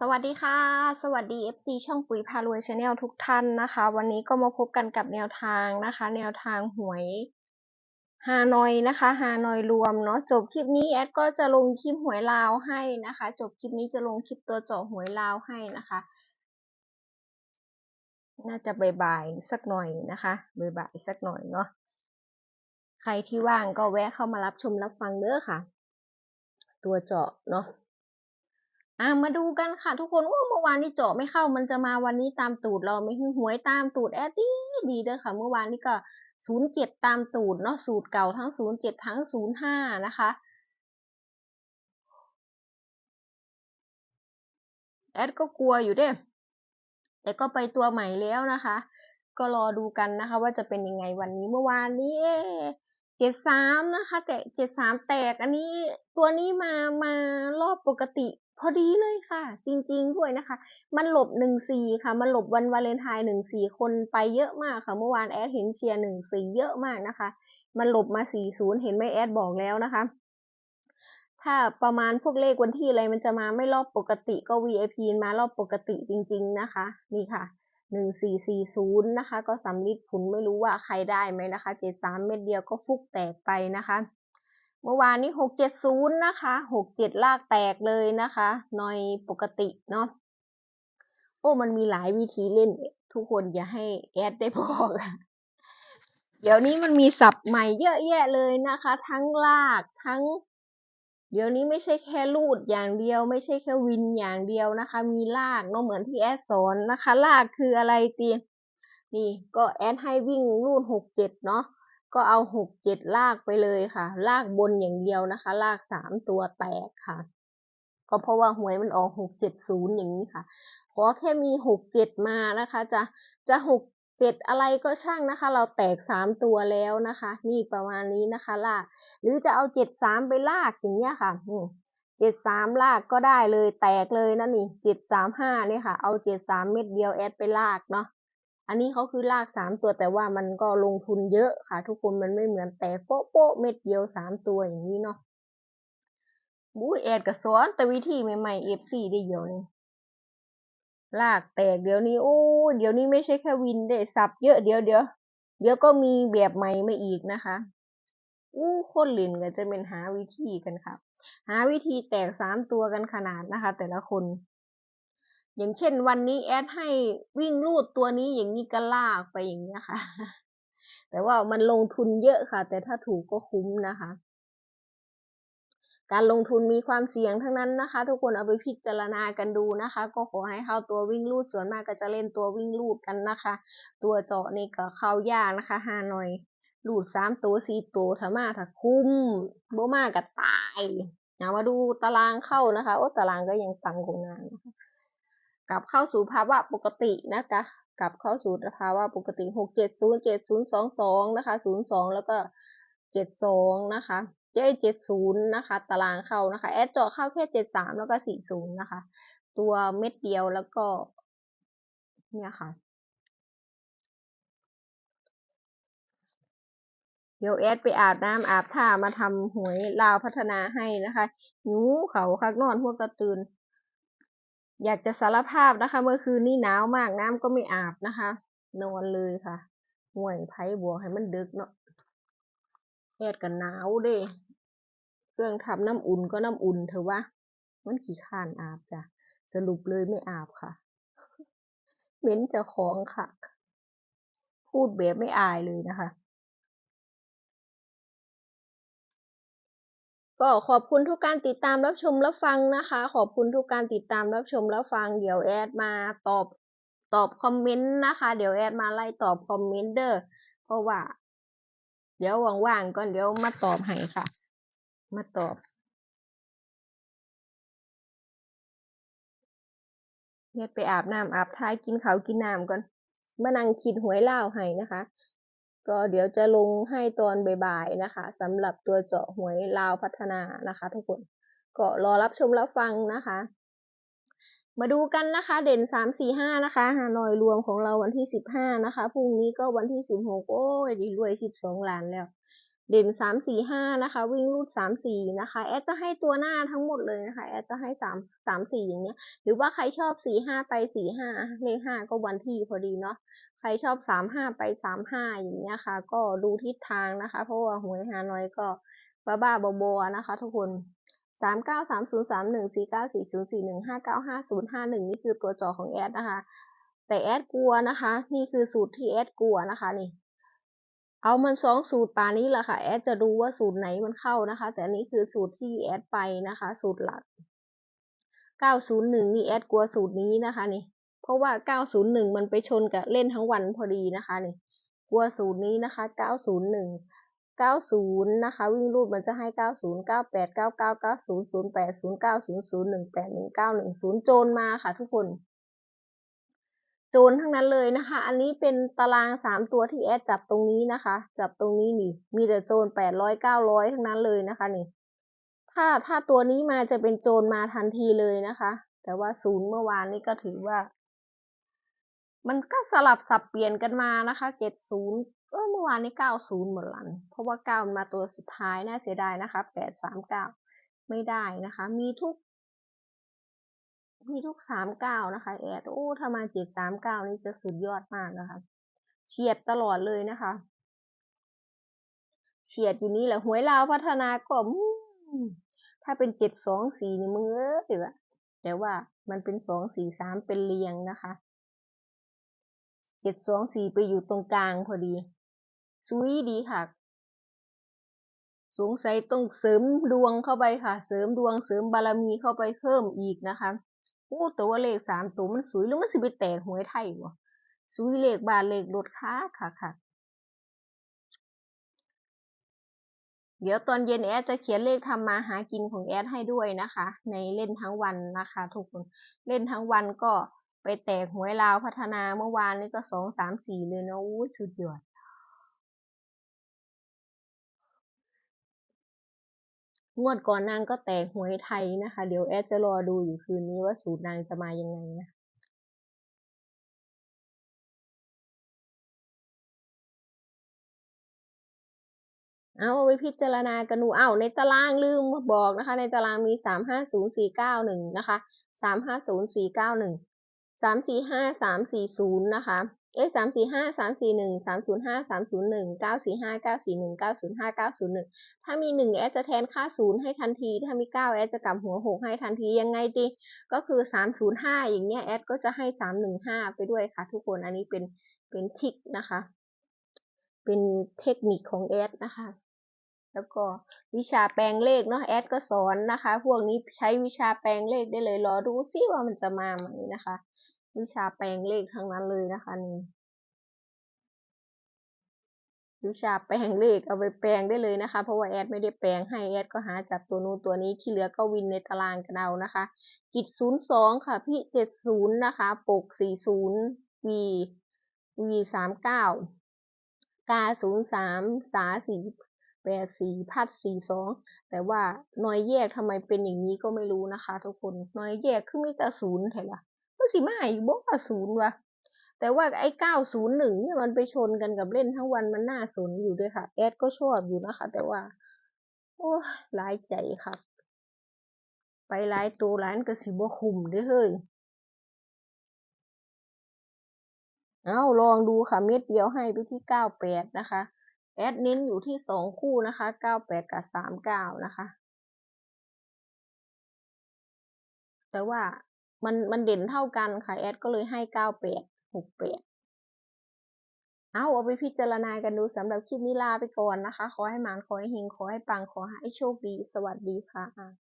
สวัสดีค่ะ สวัสดี FC ช่องปุ๋ยพารวยชาแนลทุกท่านนะคะ วันนี้ก็มาพบกันกับแนวทางนะคะ แนวทางหวยฮานอยนะคะฮานอยรวมเนาะจบคลิปนี้แอดก็จะลงคลิปหวยลาวให้นะคะ จบคลิปนี้จะลงคลิปตัวเจาะหวยลาวให้นะคะ น่าจะบ่ายๆสักหน่อยนะคะบ่ายๆสักหน่อยเนาะใครที่ว่างก็แวะเข้ามารับชมรับฟังเด้อค่ะ ตัวเจาะเนาะ อะมาดูกันค่ะทุกคนโอ้เมื่อวานนี้เจาะไม่เข้ามันจะมาวันนี้ตามตูดเราไม่หหวยตามตูดแอดดีดีเด้อค่ะ เมื่อวานนี้ก็ศูนย์เจ็ดตามตูดเนาะสูตรเก่าทั้งศูนย์เจ็ดทั้งศูนย์ห้านะคะแอดก็กลัวอยู่เด้แต่ก็ไปตัวใหม่แล้วนะคะ ก็รอดูกันนะคะ ว่าจะเป็นยังไงวันนี้เมื่อวานนี้เจ็ดสามนะคะ แต่เจ็ดสามแตกอันนี้ตัวนี้มามารอบปกติ พอดีเลยค่ะ จริง ๆ ด้วยนะคะ มันหลบหนึ่งสีค่ะ มันหลบวันวาเลนไทน์หนึ่งสีคนไปเยอะมากค่ะ เมื่อวานแอดเห็นเชียร์หนึ่งสีเยอะมากนะคะ มันหลบมาสี่ศูนย์เห็นไหมแอดบอกแล้วนะคะ ถ้าประมาณพวกเลขวันที่อะไรมันจะมาไม่รอบปกติก็ VIP มารอบปกติจริง ๆ นะคะ นี่ค่ะหนึ่งสี่สี่ศูนย์นะคะ ก็สำลิดผุนไม่รู้ว่าใครได้ไหมนะคะเจ็ดสามเม็ดเดียวก็ฟุกแตกไปนะคะ เมื่อวานนี้หกเจ็ดศูนย์นะคะหกเจ็ดลากแตกเลยนะคะหน่อยปกติเนาะโอ้มันมีหลายวิธีเล่น ทุกคนอย่าให้แอดได้พอกเดี๋ยวนี้มันมีศัพท์ใหม่เยอะแยะเลยนะคะ ทั้งลากทั้ง เดี๋ยวนี้ไม่ใช่แค่ลูดอย่างเดียว ไม่ใช่แค่วินอย่างเดียวนะคะ มีลากเนาะเหมือนที่แอดสอนนะคะ ลากคืออะไรตีนี่ก็แอดให้วิ่งลูดหกเจ็ดเนาะ ก็เอาหกเจ็ดลากไปเลยค่ะ ลากบนอย่างเดียวนะคะ ลากสามตัวแตกค่ะ ก็เพราะว่าหวยมันออกหกเจ็ดศูนย์อย่างนี้ค่ะ ขอแค่มีหกเจ็ดมานะคะ จะจะหกเจ็ดอะไรก็ช่างนะคะ เราแตกสามตัวแล้วนะคะ นี่ประมาณนี้นะคะ ลาก หรือจะเอาเจ็ดสามไปลากอย่างเงี้ยค่ะเจ็ดสามลากก็ได้เลยแตกเลยนะนี่เจ็ดสามห้าเนี่ยค่ะ เอาเจ็ดสามเม็ดเดียวแอดไปลากเนาะ อันนี้เขาคือลากสามตัวแต่ว่ามันก็ลงทุนเยอะค่ะ ทุกคนมันไม่เหมือนแตกโป๊ะโป๊ะเม็ดเดียวสามตัวอย่างนี้เนาะบูแอดกับสอนแต่วิธีใหม่ๆเอฟซีได้เยอะนี่ลากแตกเดี๋ยวนี้โอ้เดี๋ยวนี้ไม่ใช่แค่วินได้สับเยอะเดี๋ยวเดี๋ยวเดี๋ยวก็มีแบบใหม่มาอีกนะคะอู้คนลินก็จะเป็นหาวิธีกันค่ะ หาวิธีแตกสามตัวกันขนาดนะคะ แต่ละคน อย่างเช่นวันนี้แอดให้วิ่งลูดตัวนี้อย่างนี้ก็ลากไปอย่างนี้ค่ะ แต่ว่ามันลงทุนเยอะค่ะ แต่ถ้าถูกก็คุ้มนะคะ การลงทุนมีความเสี่ยงทั้งนั้นนะคะ ทุกคนเอาไปพิจารณากันดูนะคะ ก็ขอให้เข้าตัววิ่งลูดส่วนมากก็จะเล่นตัววิ่งลูดกันนะคะ ตัวเจาะนี่ก็เข้ายากนะคะฮานอยลูดสามตัวสี่ตัวถ้ามาถ้าคุ้มโบมากก็ตายมาดูตารางเข้านะคะ โอ้ตารางก็ยังตังกงานนะคะ กลับเข้าสู่ภาวะปกตินะคะกลับเข้าสู่ภาวะปกติหกเจ็ดศูนย์เจ็ดศูนย์สองสองนะคะศูนย์สองแล้วก็เจ็ดสองนะคะเจ็ดเจ็ดศูนย์นะคะ ตารางเข้านะคะ แอดเจาะเข้าแค่เจ็ดสามแล้วก็สี่ศูนย์นะคะ ตัวเม็ดเดียวแล้วก็ เนี่ยค่ะ เดี๋ยวแอดไปอาบน้ำอาบท่ามาทำหวยลาวพัฒนาให้นะคะหิวเขาคักนอนพวกกระตือน อยากจะสารภาพนะคะ เมื่อคืนนี้หนาวมากน้ำก็ไม่อาบนะคะ นอนเลยค่ะห่วยไผ่บัวให้มันดึกเนาะแอดกันหนาวเด้เครื่องทำน้ำอุ่นก็น้ำอุ่นเถอะวะมันขี้ข้านอาบจ้ะสรุปเลยไม่อาบค่ะ เหม็นจะของค่ะ พูดแบบไม่อายเลยนะคะ ก็ขอบคุณทุกการติดตามรับชมรับฟังนะคะ ขอบคุณทุกการติดตามรับชมรับฟัง เดี๋ยวแอดมาตอบตอบคอมเมนต์นะคะ เดี๋ยวแอดมาไล่ตอบคอมเมนต์เด้อเพราะว่า เดี๋ยวว่างๆก่อนเดี๋ยวมาตอบให้ค่ะ มาตอบแอดไปอาบน้ำอาบท้ายกินข้าวกินน้ำก่อนมานั่งคิดหวยเล่าให้นะคะ ก็เดี๋ยวจะลงให้ตอนบ่ายๆนะคะสำหรับตัวเจาะหวยลาวพัฒนานะคะ ทุกคนก็รอรับชมรับฟังนะคะ มาดูกันนะคะ เด่นสามสี่ห้านะคะฮานอยรวมของเราวันที่สิบห้านะคะพรุ่งนี้ก็วันที่สิบหกโอ้ยดีรวยสิบสองล้านแล้ว เด่นสามสี่ห้านะคะ วิ่งรูดสามสี่นะคะแอดจะให้ตัวหน้าทั้งหมดเลยนะคะแอดจะให้สามสามสี่อย่างเงี้ย หรือว่าใครชอบสี่ห้าไปสี่ห้าเลขห้าก็วันที่พอดีเนาะ รชอบสามห้าไปสามห้าอย่างเงี้ยค่ะ ก็ดูทิศทางนะคะ เพราะว่าหวยฮานอยก็บ้าบ้าบอบนะคะ ทุกคนสามเก้าสามศูนย์สามหนึ่งสี่เก้าสี่ศูนย์สี่หนึ่งห้าเก้าห้าศูนย์ห้าหนึ่งนี่คือตัวจอของแอดนะคะ แต่แอดกลัวนะคะ นี่คือสูตรที่แอดกลัวนะคะนี่ เอามันสองสูตรปานี้แหละค่ะ แอดจะดูว่าสูตรไหนมันเข้านะคะ แต่อันนี้คือสูตรที่แอดไปนะคะ สูตรหลัก901นี่แอดกลัวสูตรนี้นะคะนี่ เพราะว่า 901 มันไปชนกับเล่นทั้งวันพอดีนะคะนี่กลัวสูตรนี้นะคะ 901 90 นะคะ วิ่งรูดมันจะให้ 90 98 99 90 08 09 00 18 19 10 โจนมาค่ะทุกคน โจนทั้งนั้นเลยนะคะ อันนี้เป็นตารางสามตัวที่แอดจับตรงนี้นะคะ จับตรงนี้นี่ มีแต่โจนแปดร้อยเก้าร้อยทั้งนั้นเลยนะคะนี่ ถ้าถ้าตัวนี้มาจะเป็นโจรมาทันทีเลยนะคะ แต่ว่าศูนย์เมื่อวานนี้ก็ถือว่า มันก็สลับสับเปลี่ยนกันมานะคะเจ็ดศูนย์เออเมื่อวานนี้เก้าศูนย์หมดลังเพราะว่าเก้ามาตัวสุดท้ายน่าเสียดายนะคะแปดสามเก้าไม่ได้นะคะ มีทุก มีทุกสามเก้านะคะ แอดโอ้ถ้ามาเจ็ดสามเก้านี่จะสุดยอดมากนะคะเฉียดตลอดเลยนะคะเฉียดอยู่นี่แหละหวยลาวพัฒนาก็ถ้าเป็นเจ็ดสองสี่นี่มึงเออวะแต่ว่ามันเป็นสองสี่สามเป็นเรียงนะคะ เจ็ดสองสี่ไปอยู่ตรงกลางพอดีซุยดีค่ะ สงสัยต้องเสริมดวงเข้าไปค่ะ เสริมดวงเสริมบารมีเข้าไปเพิ่มอีกนะคะโอ้ตัวเลขสามตัวมันสวยแล้วมันสิไปแตกหวยไทยวะซุยเลขบาทเลขรถค้าค่ะค่ะ เดี๋ยวตอนเย็นแอดจะเขียนเลขทำมาหากินของแอดให้ด้วยนะคะ ในเล่นทั้งวันนะคะ ทุกคนเล่นทั้งวันก็ ไปแตกหวยลาวพัฒนาเมื่อวานนี้ก็สองสามสี่เลยนะอู้สุดยอดงวดก่อนนางก็แตกหวยไทยนะคะ เดี๋ยวแอดจะรอดูอยู่คืนนี้ว่าสูตรนางจะมายังไงนะเอาไปพิจารณากันดูเอาในตารางลืมบอกนะคะ ในตารางมีสามห้าศูนย์สี่เก้าหนึ่งนะคะสามห้าศูนย์สี่เก้าหนึ่ง สามสี่ห้าสามสี่ศูนย์นะคะเอ๊ะสามสี่ห้าสามสี่หนึ่งสามศูนย์ห้าสามศูนย์หนึ่งเก้าสี่ห้าเก้าสี่หนึ่งเก้าศูนย์ห้าเก้าศูนย์หนึ่งถ้ามีหนึ่งแอดจะแทนค่าศูนย์ให้ทันที ถ้ามีเก้าแอดจะกลับหัวหกให้ทันทียังไงดี ก็คือสามศูนย์ห้าอย่างเงี้ยแอดก็จะให้สามหนึ่งห้าไปด้วยค่ะ ทุกคนอันนี้เป็นเป็นทิกนะคะ เป็นเทคนิคของแอดนะคะ แล้วก็วิชาแปลงเลขเนาะแอดก็สอนนะคะ พวกนี้ใช้วิชาแปลงเลขได้เลยรอดูซิว่ามันจะมาไหมนะคะ วิชาแปลงเลขทั้งนั้นเลยนะคะนี่วิชาแปลงเลขเอาไปแปลงได้เลยนะคะ เพราะว่าแอดไม่ได้แปลงให้แอดก็หาจับตัวนู้นตัวนี้ที่เหลือก็วินในตารางกันเอานะคะ กิจศูนย์สองค่ะ พี่เจ็ดศูนย์นะคะปกสี่ศูนย์วีวีสามเก้ากาศูนย์สามสาสี่ แปดสี่พัดสี่สองแต่ว่าน้อยแยกทำไมเป็นอย่างนี้ก็ไม่รู้นะคะ ทุกคนน้อยแยกคือมีแต่ศูนย์เห็นละก็สิมาอีกบอกว่าศูนย์วะแต่ว่าไอ้เก้าศูนย์หนึ่งเนี่ยมันไปชนกันกับเล่นทั้งวันมันน่าสนอยู่ด้วยค่ะ แอดก็ชอบอยู่นะคะ แต่ว่า โอ้หลายใจค่ะไปหลายตัวร้านก็สิบ่คุมด้วยเฮ้ยเอาลองดูค่ะเม็ดเดียวให้ไปที่เก้าแปดนะคะ แอดเน้นอยู่ที่สองคู่นะคะเก้าแปดกับสามเก้านะคะ แต่ว่ามันมันเด่นเท่ากันค่ะแอดก็เลยให้เก้าแปดหกแปดเอาเอาไปพิจารณากันดูสำหรับคลิปนี้ลาไปก่อนนะคะ ขอให้หมานขอให้เฮงขอให้ปังขอให้โชคดี สวัสดีค่ะ